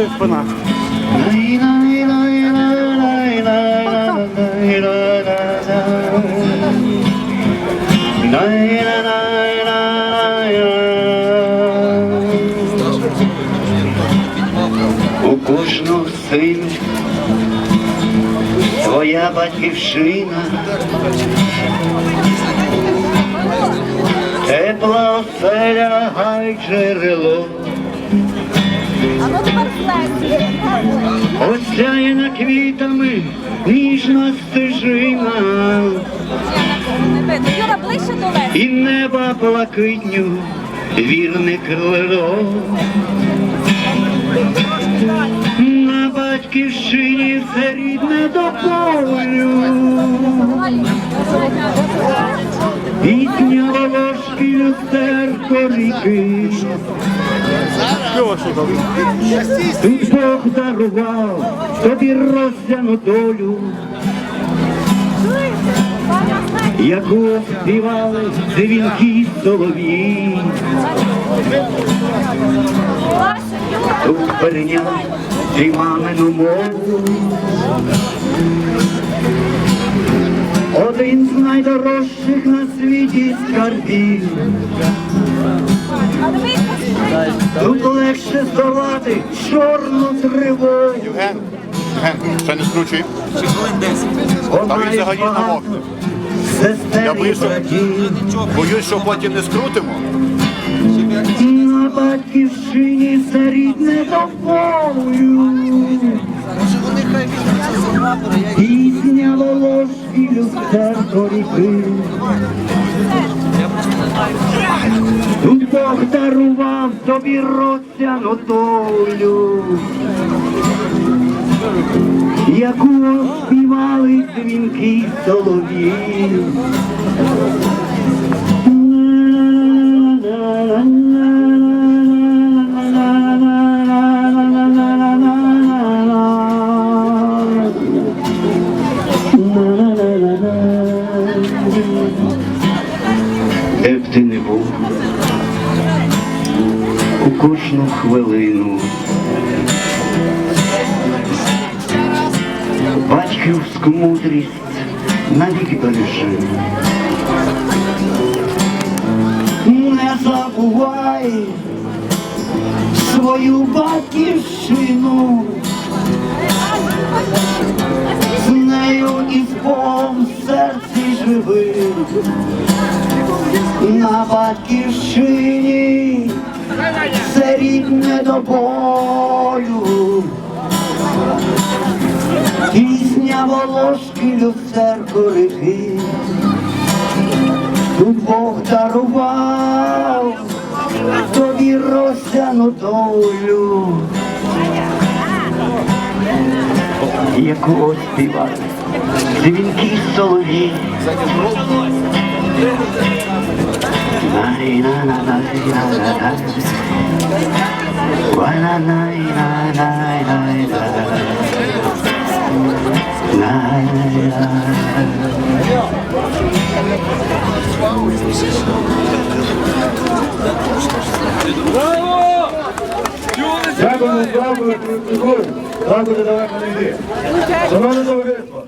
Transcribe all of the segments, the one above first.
болить спина. У кожного сина своя батьківщина, тепла оселя, гай джерело, осяяна квітами ніжна стежина. Юра, ближче до Лесі. і неба блакитню вірне крило. На батьківщині все рідне до полю. Пісня волошки люстерко ріки, Бог дарував тобі розсяну долю, яку співали дзвінки солов'ї. Тут перейняв твій мамину мову. Один з найдорожчих на світі скарбів. Здолати чорну тривогу. Ген, ген, ще не скручуй. Вона Та він взагалі намокне. Я боюсь, що- Боюсь, що потім не скрутимо. На батьківщині все рідне тобою. Пісня волошки люстерко ріки. Бог дарував тобі розтяну долю, яку співали дзвінки солов'ї. Ти не був у кожну хвилину. Батьківську мудрість навік бережи. Не забувай свою батьківщину. Батьківщині все рідне до болю. Пісня волошки люстерко ріки. Тут Бог дарував тобі розсяну долю, яку співали дзвінки солові. Дякуємо, дякую, дякую. Дякую, далеко не йди. Шановне товариство,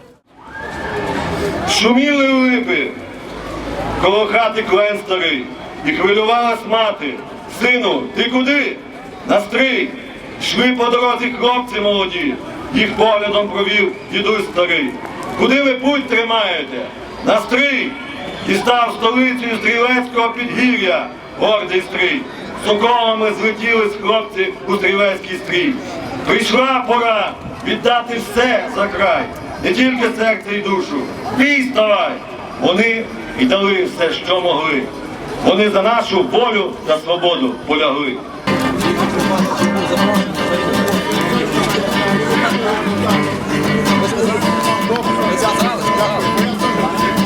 Шуміли липи Коло хати клен старий, і хвилювалась мати. Сину, ти куди? Настрій. Йшли по дорозі хлопці молоді, їх поглядом провів дідусь старий. Куди ви путь тримаєте? Настрій! Дістав столицю з стрілецького підгір'я, гордий стрій. Соколами злетіли з хлопці у стрілецький стрій. Прийшла пора віддати все за край, не тільки серце і душу. Бій ставай! Вони і дали все, що могли. Вони за нашу волю та свободу полягли.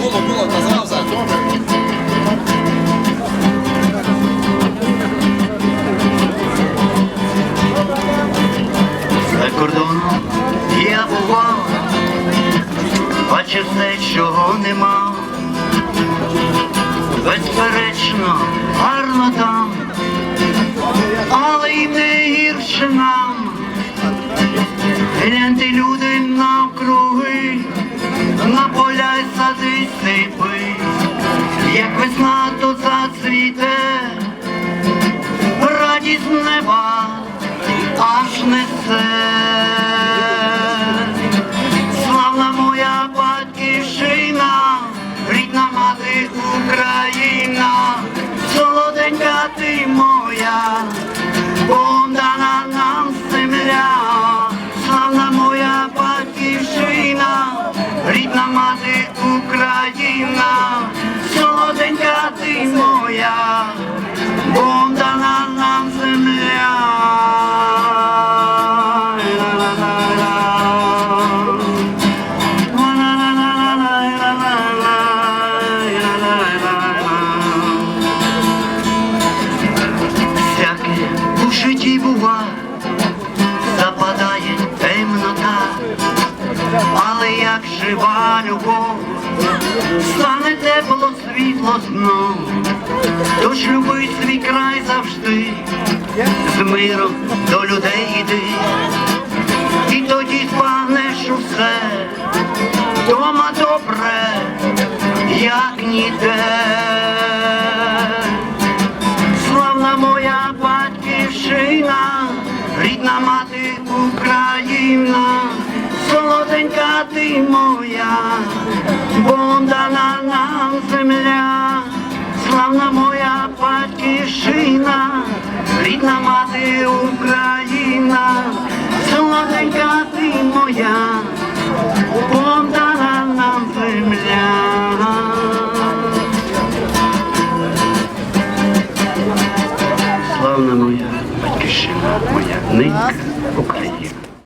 Було, було, казав за. Кордоном я бував, бачив все, чого нема. Безперечно, гарно там, але й не гірше нам. Гляньте люди навкруги, на поля й сади степи, як весна тут зацвіте, радість неба аж несе. Україна, солоденька ти моя, Богом дана нам земля. Всяке у житті бува, западає темнота, але як жива любов, стане тепло світло знов, тож люби свій край завжди, з миром до людей іди, і тоді збагнеш усе, дома добре, як ніде. Славна моя батьківщина, рідна мати Україна, солоденька ти моя, земля, славна моя батьківщина, рідна мати Україна, солоденька ти моя, Богом дана нам земля. Славна моя батьківщина, моя ненька Україна.